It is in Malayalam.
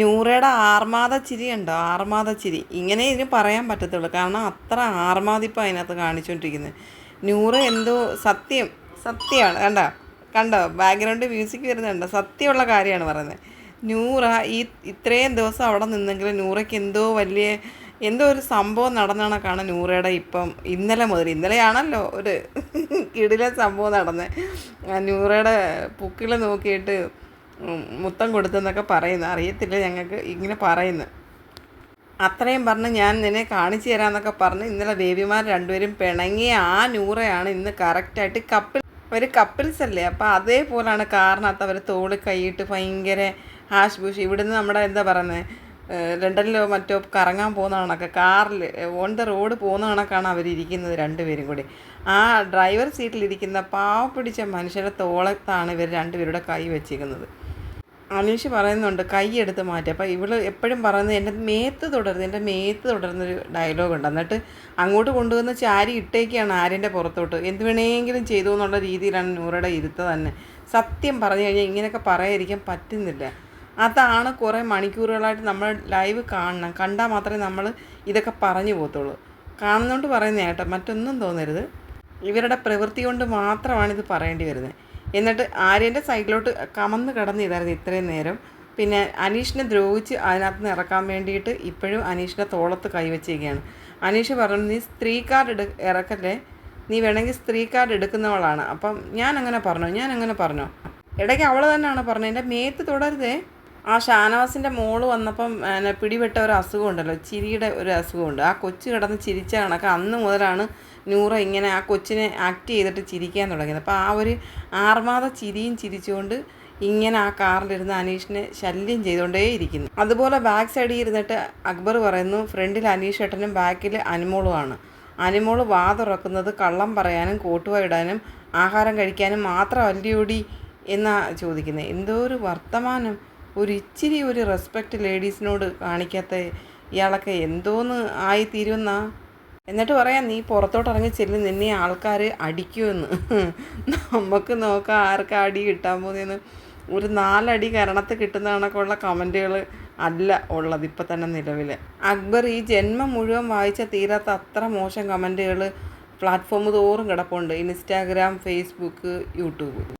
നൂറയുടെ ആർമാദ ചിരി ഉണ്ടോ? ആർമാദ ചിരി ഇങ്ങനെ ഇതിന് പറയാൻ പറ്റത്തുള്ളൂ. കാരണം അത്ര ആർമാദിപ്പം അതിനകത്ത് കാണിച്ചുകൊണ്ടിരിക്കുന്നത് നൂറ് എന്തോ സത്യം. സത്യമാണ് കണ്ടോ? കണ്ടോ? ബാക്ക്ഗ്രൗണ്ട് മ്യൂസിക് വരുന്നുണ്ടോ? സത്യമുള്ള കാര്യമാണ് പറയുന്നത് നൂറ ഈ ഇത്രയും ദിവസം അവിടെ നിന്നെങ്കിൽ നൂറയ്ക്ക് എന്തോ വലിയ എന്തോ ഒരു സംഭവം നടന്നാണ് കാണാൻ നൂറയുടെ ഇപ്പം ഇന്നലെ മുതൽ. ഇന്നലെയാണല്ലോ ഒരു കിടിലെ സംഭവം നടന്നത് നൂറയുടെ പുക്കിൽ നോക്കിയിട്ട് മുത്തം കൊടുത്തെന്നൊക്കെ പറയുന്നു അറിയത്തില്ല ഞങ്ങൾക്ക് ഇങ്ങനെ പറയുന്നു. അത്രയും പറഞ്ഞ് ഞാൻ നിന്നെ കാണിച്ചു തരാമെന്നൊക്കെ പറഞ്ഞ് ഇന്നലെ ബേബിമാർ രണ്ടുപേരും പിണങ്ങിയ ആ നൂറയാണ് ഇന്ന് കറക്റ്റായിട്ട് കപ്പിൾ ഒരു കപ്പിൾസ് അല്ലേ? അപ്പോൾ അതേപോലെയാണ് കാറിനകത്ത് അവർ തോളി കൈയിട്ട് ഭയങ്കര ഹാഷ് ബുഷ് ഇവിടുന്ന് നമ്മുടെ എന്താ പറയുന്നത് ലണ്ടനിലോ മറ്റോ കറങ്ങാൻ പോകുന്ന കാറിൽ ഓൺ ദ റോഡ് പോകുന്ന കണക്കാണ് അവരിയ്ക്കുന്നത് രണ്ടുപേരും കൂടി. ആ ഡ്രൈവർ സീറ്റിലിരിക്കുന്ന പാവ പിടിച്ച മനുഷ്യരുടെ തോളത്താണ് ഇവർ രണ്ടുപേരുടെ കൈ വെച്ചിരിക്കുന്നത്. അനീഷ് പറയുന്നുണ്ട് കൈ എടുത്ത് മാറ്റി. അപ്പോൾ ഇവൾ എപ്പോഴും പറയുന്നത് എന്റെ മേത്ത് തുടരുത് എന്റെ മേത്ത് തുടരുന്നൊരു ഡയലോഗ് ഉണ്ട്. എന്നിട്ട് അങ്ങോട്ട് കൊണ്ടുവന്ന് ചാരി ഇട്ടേക്കാണ് ആര്യന്റെ പുറത്തോട്ട്. എന്ത് വേണമെങ്കിലും ചെയ്തു എന്നുള്ള രീതിയിലാണ് നൂറയുടെ ഇരുത്ത തന്നെ. സത്യം പറഞ്ഞു കഴിഞ്ഞാൽ ഇങ്ങനെയൊക്കെ പറയാതിരിക്കാൻ പറ്റുന്നില്ല. അതാണ് കുറേ മണിക്കൂറുകളായിട്ട് നമ്മൾ ലൈവ് കാണണം. കണ്ടാൽ മാത്രമേ നമ്മൾ ഇതൊക്കെ പറഞ്ഞു പോകത്തുള്ളൂ. കാണുന്നതുകൊണ്ട് പറയുന്ന കേട്ടോ മറ്റൊന്നും തോന്നരുത്. ഇവരുടെ പ്രവൃത്തി കൊണ്ട് മാത്രമാണ് ഇത് പറയേണ്ടി വരുന്നത്. എന്നിട്ട് ആര്യന്റെ സൈഡിലോട്ട് കമന്ന് കിടന്നിതായിരുന്നു ഇത്രയും നേരം. പിന്നെ അനീഷിനെ ദ്രോഹിച്ച് അതിനകത്ത് നിന്ന് ഇറക്കാൻ വേണ്ടിയിട്ട് ഇപ്പോഴും അനീഷിന്റെ തോളത്ത് കൈവച്ചിരിക്കുകയാണ് അനീഷ് പറഞ്ഞു നീ സ്ത്രീ കാർഡ് എടു ഇറക്കല്ലേ? നീ വേണമെങ്കിൽ സ്ത്രീ കാർഡ് എടുക്കുന്നവളാണ്. അപ്പം ഞാൻ അങ്ങനെ പറഞ്ഞു ഞാൻ അങ്ങനെ പറഞ്ഞു. ഇടയ്ക്ക് അവൾ തന്നെയാണ് പറഞ്ഞത് എന്റെ മേത്ത് തുടരുതേ. ആ ഷാനവാസിന്റെ മോൾ വന്നപ്പം പിടിപെട്ട ഒരു അസുഖമുണ്ടല്ലോ ചിരിയുടെ ഒരു അസുഖമുണ്ട് ആ കൊച്ചു കിടന്ന് ചിരിച്ച കണക്ക് അന്ന് മുതലാണ് നൂറ ഇങ്ങനെ ആ കൊച്ചിനെ ആക്ട് ചെയ്തിട്ട് ചിരിക്കാൻ തുടങ്ങിയത്. അപ്പോൾ ആ ഒരു ആർമാദ ചിരിയും ചിരിച്ചുകൊണ്ട് ഇങ്ങനെ ആ കാറിലിരുന്ന് അനീഷിനെ ശല്യം ചെയ്തുകൊണ്ടേ ഇരിക്കുന്നു അതുപോലെ ബാക്ക് സൈഡിൽ ഇരുന്നിട്ട് അക്ബർ പറയുന്നു ഫ്രണ്ടിൽ അനീഷ് ഏട്ടനും ബാക്കിൽ അനുമോളുമാണ്. അനുമോൾ വാ തുറക്കുന്നത് കള്ളം പറയാനും കോട്ടുവായിടാനും ആഹാരം കഴിക്കാനും മാത്രമല്ലയോടി എന്നാ ചോദിക്കുന്നത് എന്തോ ഒരു വർത്തമാനം. ഒരു ഇച്ചിരി ഒരു റെസ്പെക്റ്റ് ലേഡീസിനോട് കാണിക്കാത്ത ഇയാളൊക്കെ എന്തോന്ന് ആയിത്തീരുമെന്നാ എന്നിട്ട് പറയാം നീ പുറത്തോട്ട് ഇറങ്ങി ചെല്ലും നിന്നെ ആൾക്കാർ അടിക്കുമെന്ന്. നമുക്ക് നോക്കാം ആർക്കാ അടി കിട്ടാൻ പോകുന്നതെന്ന് ഒരു നാലടി കരണത്ത് കിട്ടുന്ന കണക്കുള്ള കമന്റുകൾ അല്ല ഉള്ളത് ഇപ്പം തന്നെ നിലവിൽ അക്ബർ ഈ ജന്മം മുഴുവൻ വായിച്ച തീരാത്ത അത്ര മോശം കമന്റുകൾ പ്ലാറ്റ്ഫോം തോറും കിടപ്പുണ്ട്. Instagram Facebook YouTube.